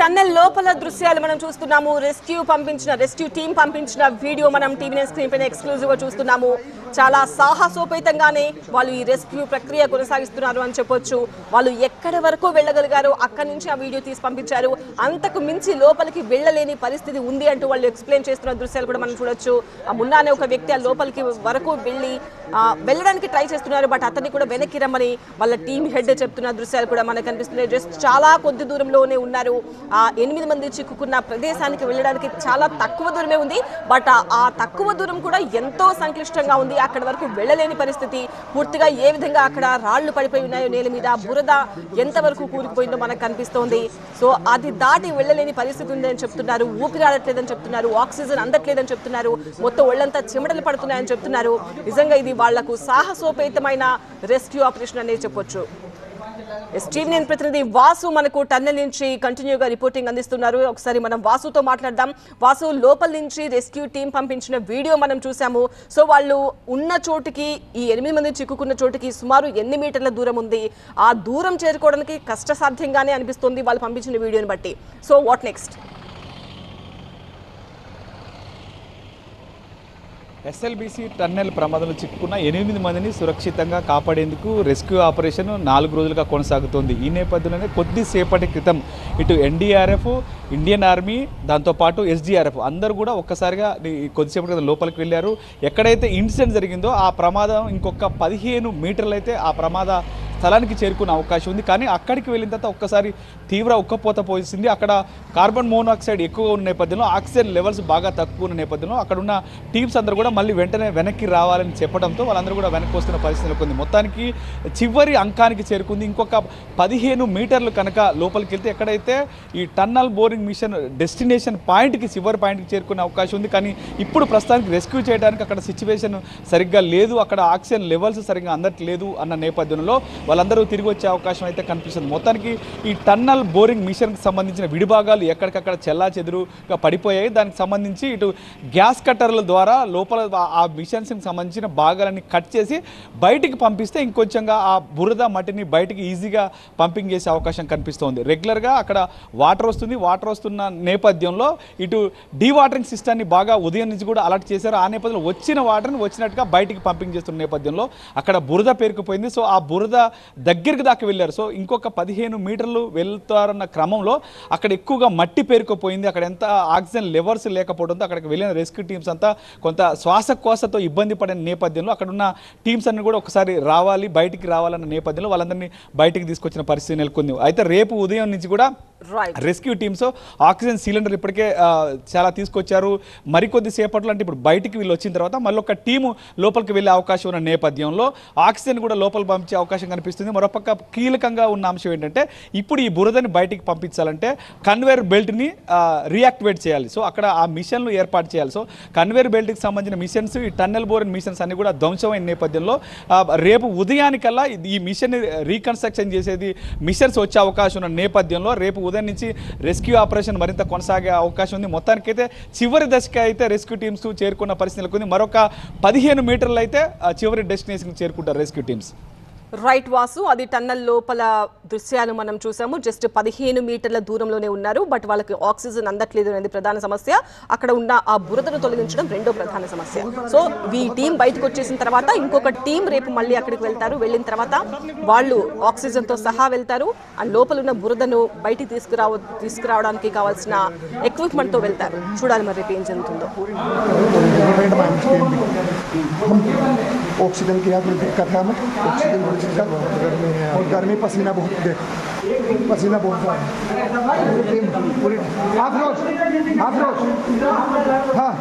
Tunnel లోపల దృశ్యాలు మనం చూస్తున్నాము. రెస్క్యూ పంపించిన రెస్క్యూ టీం పంపించిన వీడియో మనం టీవీ స్క్రీన్ పైన ఎక్స్క్లూజివ్గా చూస్తున్నాము. చాలా సాహసోపేతంగానే వాళ్ళు ఈ రెస్క్యూ ప్రక్రియ కొనసాగిస్తున్నారు అని చెప్పొచ్చు. వాళ్ళు ఎక్కడి వరకు వెళ్ళగలిగారు అక్కడి నుంచి ఆ వీడియో తీసి పంపించారు. అంతకు మించి లోపలికి వెళ్ళలేని పరిస్థితి ఉంది అంటూ వాళ్ళు ఎక్స్ప్లెయిన్ చేస్తున్న దృశ్యాలు కూడా మనం చూడొచ్చు. ఆ మున్నానే ఒక వ్యక్తి ఆ లోపలికి వరకు వెళ్ళి వెళ్ళడానికి ట్రై చేస్తున్నారు బట్ అతన్ని కూడా వెనక్కి రమ్మని వాళ్ళ టీం హెడ్ చెప్తున్న దృశ్యాలు కూడా మనకు కనిపిస్తున్నాయి. జస్ట్ చాలా కొద్ది దూరంలోనే ఉన్నారు. ఆ ఎనిమిది మంది చిక్కుకున్న ప్రదేశానికి వెళ్ళడానికి చాలా తక్కువ దూరమే ఉంది. బట్ ఆ- తక్కువ దూరం కూడా ఎంతో సంక్లిష్టంగా ఉంది. అక్కడ వరకు వెళ్ళలేని పరిస్థితి. పూర్తిగా ఏ విధంగా అక్కడ రాళ్ళు పడిపోయి ఉన్నాయో నేల మీద బురద ఎంతవరకు కూరుకుపోయిందో మనకు కనిపిస్తోంది. సో అది దాటి వెళ్ళలేని పరిస్థితి ఉందని చెప్తున్నారు. ఊపిరాడట్లేదని చెప్తున్నారు. ఆక్సిజన్ అందట్లేదని చెప్తున్నారు. మొత్తం ఒళ్ళంతా చెమటలు పడుతున్నాయని చెప్తున్నారు. నిజంగా ఇది వాళ్ళకు సాహసోపేతమైన రెస్క్యూ ఆపరేషన్ అనేది చెప్పొచ్చు. టీవీ నేను ప్రతినిధి వాసు మనకు టన్నెల్ నుంచి కంటిన్యూగా రిపోర్టింగ్ అందిస్తున్నారు. ఒకసారి మనం వాసుతో మాట్లాడదాం. వాసు లోపల నుంచి రెస్క్యూ టీం పంపించిన వీడియో మనం చూసాము సో వాళ్ళు ఉన్న చోటుకి ఈ ఎనిమిది మంది చిక్కుకున్న చోటుకి సుమారు ఎన్ని మీటర్ల దూరం ఉంది? ఆ దూరం చేరుకోవడానికి కష్టసాధ్యంగానే అనిపిస్తుంది వాళ్ళు పంపించిన వీడియోని బట్టి. So what next SLBC tunnel ప్రమాదంలో చిక్కుకున్న ఎనిమిది మందిని సురక్షితంగా కాపాడేందుకు రెస్క్యూ ఆపరేషన్ నాలుగు రోజులుగా కొనసాగుతోంది. ఈ నేపథ్యంలోనే కొద్దిసేపటి క్రితం ఇటు ఎన్డీఆర్ఎఫ్ ఇండియన్ ఆర్మీ దాంతోపాటు ఎస్డీఆర్ఎఫ్ అందరూ కూడా ఒక్కసారిగా కొద్దిసేపటి క్రితం లోపలికి వెళ్ళారు. ఎక్కడైతే ఇన్సిడెంట్ జరిగిందో ఆ ప్రమాదం ఇంకొక పదిహేను మీటర్లు అయితే ఆ ప్రమాద స్థలానికి చేరుకునే అవకాశం ఉంది. కానీ అక్కడికి వెళ్ళిన తర్వాత ఒక్కసారి తీవ్ర ఉక్కపోత పోసింది. అక్కడ కార్బన్ మోనాక్సైడ్ ఎక్కువ ఉన్న నేపథ్యంలో ఆక్సిజన్ లెవెల్స్ బాగా తక్కువ ఉన్న నేపథ్యంలో అక్కడ ఉన్న టీమ్స్ అందరూ కూడా మళ్ళీ వెంటనే వెనక్కి రావాలని చెప్పడంతో వాళ్ళందరూ కూడా వెనక్కి వస్తున్న పరిస్థితులకు ఉంది మొత్తానికి చివరి అంకానికి చేరుకుంది. ఇంకొక పదిహేను మీటర్లు కనుక లోపలికి వెళ్తే ఎక్కడైతే ఈ టన్నల్ బోరింగ్ మిషన్ డెస్టినేషన్ పాయింట్కి చివరి పాయింట్కి చేరుకునే అవకాశం ఉంది. కానీ ఇప్పుడు ప్రస్తుతానికి రెస్క్యూ చేయడానికి అక్కడ సిచ్యువేషన్ సరిగ్గా లేదు. అక్కడ ఆక్సిజన్ లెవెల్స్ సరిగ్గా అందట్లేదు అన్న నేపథ్యంలో వాళ్ళందరూ తిరిగి వచ్చే అవకాశం అయితే కనిపిస్తుంది. మొత్తానికి ఈ టన్నల్ బోరింగ్ మిషన్కి సంబంధించిన విడిభాగాలు ఎక్కడికక్కడ చెల్లా చెదురుగా పడిపోయాయి. దానికి సంబంధించి ఇటు గ్యాస్ కట్టర్ల ద్వారా లోపల ఆ- మిషన్స్కి సంబంధించిన భాగాలన్నీ కట్ చేసి బయటికి పంపిస్తే ఇంకొంచెంగా ఆ బురద మట్టిని బయటికి ఈజీగా పంపింగ్ చేసే అవకాశం కనిపిస్తోంది. రెగ్యులర్గా అక్కడ వాటర్ వస్తుంది. వాటర్ వస్తున్న నేపథ్యంలో ఇటు డీ సిస్టాన్ని సిస్టమ్ని బాగా ఉదయం నుంచి కూడా అలర్ట్ చేశారు. ఆ నేపథ్యంలో వచ్చిన వాటర్ని వచ్చినట్టుగా బయటికి పంపింగ్ చేస్తున్న నేపథ్యంలో అక్కడ బురద పేరుకుపోయింది. సో ఆ బురద దగ్గరికి దాకా వెళ్ళారు. సో ఇంకొక పదిహేను మీటర్లు వెళ్తారన్న క్రమంలో అక్కడ ఎక్కువగా మట్టి పేరుకుపోయింది. అక్కడ ఎంత ఆక్సిజన్ లెవర్స్ లేకపోవడంతో అక్కడికి వెళ్ళిన రెస్క్యూ టీమ్స్ అంతా కొంత శ్వాసకోశతో ఇబ్బంది పడిన నేపథ్యంలో అక్కడ ఉన్న టీమ్స్ అన్ని కూడా ఒకసారి రావాలి బయటికి రావాలన్న నేపథ్యంలో వాళ్ళందరినీ బయటికి తీసుకొచ్చిన పరిస్థితి నెలకొంది. అయితే రేపు ఉదయం నుంచి కూడా రెస్క్యూ టీమ్స్ ఆక్సిజన్ సిలిండర్ ఇప్పటికే చాలా తీసుకొచ్చారు. మరికొద్ది సేపట్లో అంటే ఇప్పుడు బయటికి వీళ్ళు వచ్చిన తర్వాత మళ్ళీ ఒక టీము లోపలికి వెళ్ళే అవకాశం ఉన్న నేపథ్యంలో ఆక్సిజన్ కూడా లోపల పంపించే అవకాశం కనిపిస్తుంది. మరొక కీలకంగా ఉన్న అంశం ఏంటంటే ఇప్పుడు ఈ బురదని బయటికి పంపించాలంటే కన్వేర్ బెల్ట్ని రీయాక్టివేట్ చేయాలి. సో అక్కడ ఆ మిషన్లు ఏర్పాటు చేయాలి. సో కన్వేర్ బెల్ట్కి సంబంధించిన మిషన్స్ ఈ టన్నెల్ బోర్ మిషన్స్ అన్ని కూడా ధ్వంసమైన నేపథ్యంలో రేపు ఉదయానికల్లా ఈ మిషన్ రీకన్స్ట్రక్షన్ చేసేది మిషన్స్ వచ్చే అవకాశం ఉన్న నేపథ్యంలో రేపు ఉదయం నుంచి రెస్క్యూ ఆపరేషన్ మరింత కొనసాగే అవకాశం ఉంది. మొత్తానికైతే చివరి దశకి అయితే రెస్క్యూ టీమ్స్ చేరుకున్న పరిస్థితి నెలకొంది. మరొక పదిహేను మీటర్లు అయితే చివరి డెస్టినేషన్కి చేరుకుంటారు రెస్క్యూ టీమ్స్. రైట్ వాసు అది టన్నల్ లోపల దృశ్యాలు మనం చూసాము. జస్ట్ పదిహేను మీటర్ల దూరంలోనే ఉన్నారు బట్ వాళ్ళకి ఆక్సిజన్ అందట్లేదు అనేది ప్రధాన సమస్య. అక్కడ ఉన్న ఆ బురదను తొలగించడం రెండో ప్రధాన సమస్య. సో ఈ టీం బయటకు వచ్చేసిన తర్వాత ఇంకొక టీం రేపు మళ్ళీ అక్కడికి వెళ్తారు. వెళ్ళిన తర్వాత వాళ్ళు ఆక్సిజన్తో సహా వెళ్తారు. అండ్ లోపల ఉన్న బురదను బయటికి తీసుకురావ తీసుకురావడానికి కావాల్సిన ఎక్విప్మెంట్తో వెళ్తారు. చూడాలి మరి రేపు ఏం జరుగుతుందో. ऑक्सीजन की यहाँ दिक्कत है हमें ऑक्सीजन बहुत दिक्कत और गर्मी पसीना बहुत, देख, पसीना बहुत है पूरी हाफ़ रोज हाफ़ रोज। हाँ।